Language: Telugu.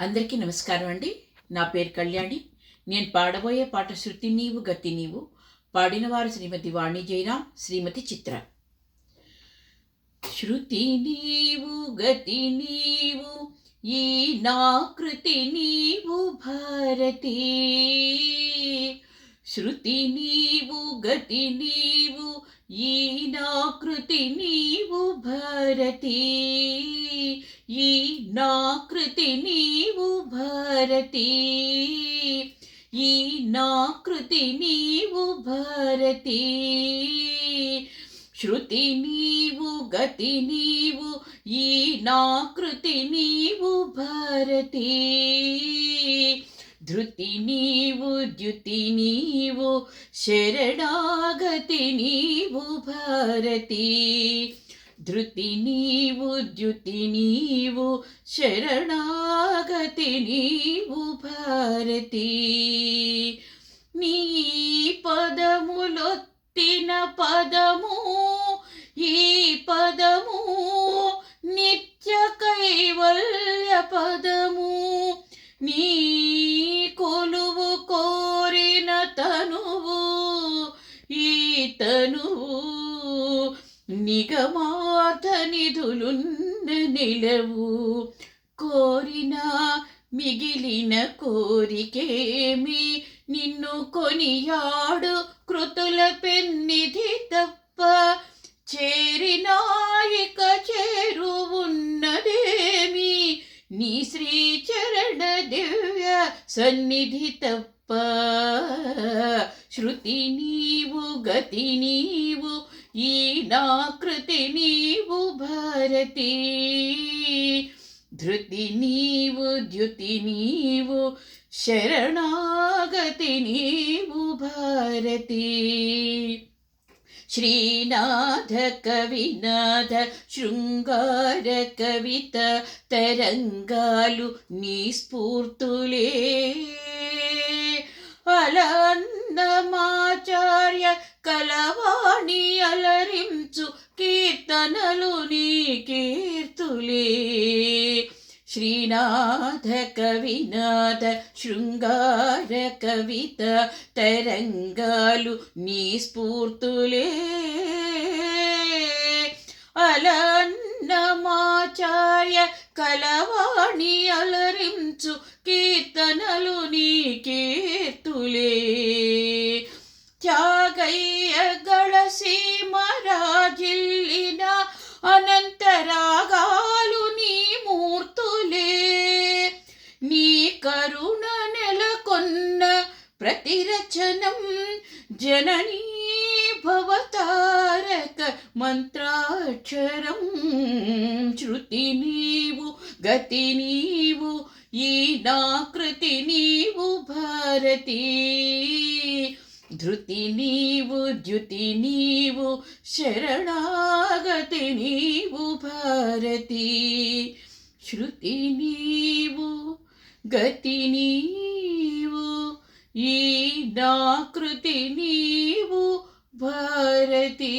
అందరికీ నమస్కారం అండి. నా పేరు కళ్యాణి. నేను పాడబోయే పాట శృతి నీవు గతి నీవు. పాడినవారు శ్రీమతి వాణి జైరాం శ్రీమతి చిత్ర. శృతి నీవు గతి నీవు ఈ నా కృతి నీవు భారతి. శృతి నీవు గతి నీవు ఈ నా కృతి నీవు భారతి. ఈ నా కృతి నీవు భారతి. ఈ నా కృతి నీవు భారతి. శృతి నీవు గతి నీవు ఈ నా కృతి నీవు భారతి. ధృతి నీవు ద్యుతి నీవు శరణాగతి నీవు భారతి. ధృతి నీవు ద్యుతి నీవు శరణాగతి నీవు భారతి. నీ పదములొత్తిన పదము ఈ పదము నిత్య కైవల్య పదము. నీ కొలువు కోరిన తనువు ఈ తనువు నాథ నిధులున్న నిలవు కోరిన మిగిలిన కోరికేమి? నిన్ను కొనియాడు కృతుల పెన్నిధి తప్ప చేరినాయిక చేరువున్నదేమి నీ శ్రీచరణ దివ్య సన్నిధి తప్ప శృతి నీవు గతి నీవు ఈ నా కృతి నీవు భారతి ధృతి నీవు ద్యుతి నీవు శరణాగతి నీవు భారతి. శ్రీనాథ కవినాథ శృంగార కవిత తరంగాలు నీ స్ఫూర్తులే. అలన్నమాచార్య అలరించు కీర్తనలు నీ కీర్తులే. శ్రీనాథ కవినాథ శృంగార కవిత తరంగాలు నీ స్ఫూర్తులే. అలన్నమాచార్య కలవాణి అలరించు కీర్తనలు ప్రతిరచనం జననీ భవతారక మంత్రాక్షరం. శృతి నీవు గతి నీవు ఈ నా కృతి నీవు భారతి. ధృతి నీవు ద్యుతి నీవు శరణాగతి నీవు భారతి. శృతి నీవు గతి నీవు ఈ నా కృతి నీవు భారతి